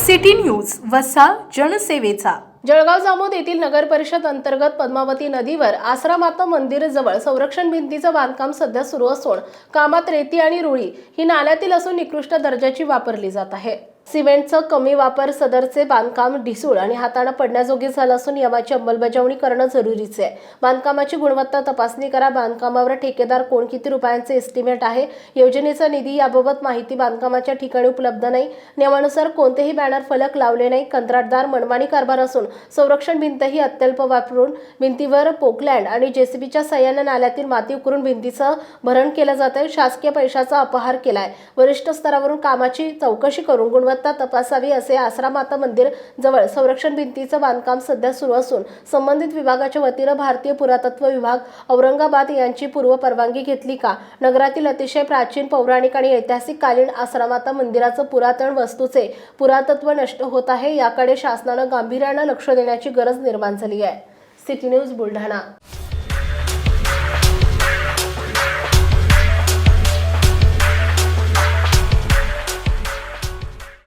City news वसा जनसेवेचा. जळगाव जामोद येथील नगर परिषद अंतर्गत पद्मावती नदीवर आसरामाता मंदिर जवळ संरक्षण भिंतीचं बांधकाम सध्या सुरू असून कामात रेती आणि रुळी ही नाल्यातील असून निकृष्ट दर्जाची वापरली जात आहे. सिमेंटचं कमी वापर सदरचे बांधकाम ढिसूळ आणि हाताळा पडण्याजोगे झालं असून नियमाची अंमलबजावणी करणं जरुरीचे आहे. बांधकामाची गुणवत्ता तपासणी करा. बांधकामावर ठेकेदार कोण किती रुपयांचे एस्टिमेट आहे? योजनेचा निधी याबाबत माहिती बांधकामाच्या ठिकाणी उपलब्ध नाही. नियमानुसार कोणतेही बॅनर फलक लावले नाही. कंत्राटदार मनमानी कारभार असून संरक्षण भिंत ही अत्यल्प वापरून भिंतीवर पोकलँड आणि जेसीबीच्या सहाय्याने नाल्यातील माती उकरून भिंतीचं भरण केलं जात आहे शासकीय पैशाचा अपहार केलाय. वरिष्ठ स्तरावरून कामाची चौकशी करून गुणवत्ता गुणवत्ता तपासावी असे आसरामाता मंदिर जवळ संरक्षण भिंतीचं बांधकाम सध्या सुरू असून संबंधित विभागाच्या वतीनं भारतीय पुरातत्व विभाग औरंगाबाद यांची पूर्व परवानगी घेतली का? नगरातील अतिशय प्राचीन पौराणिक आणि ऐतिहासिक कालीन आसरामाता मंदिराचं पुरातन वस्तूचे पुरातत्व नष्ट होत आहे याकडे शासनानं गांभीर्यानं लक्ष देण्याची गरज निर्माण झाली आहे. City news Buldhana.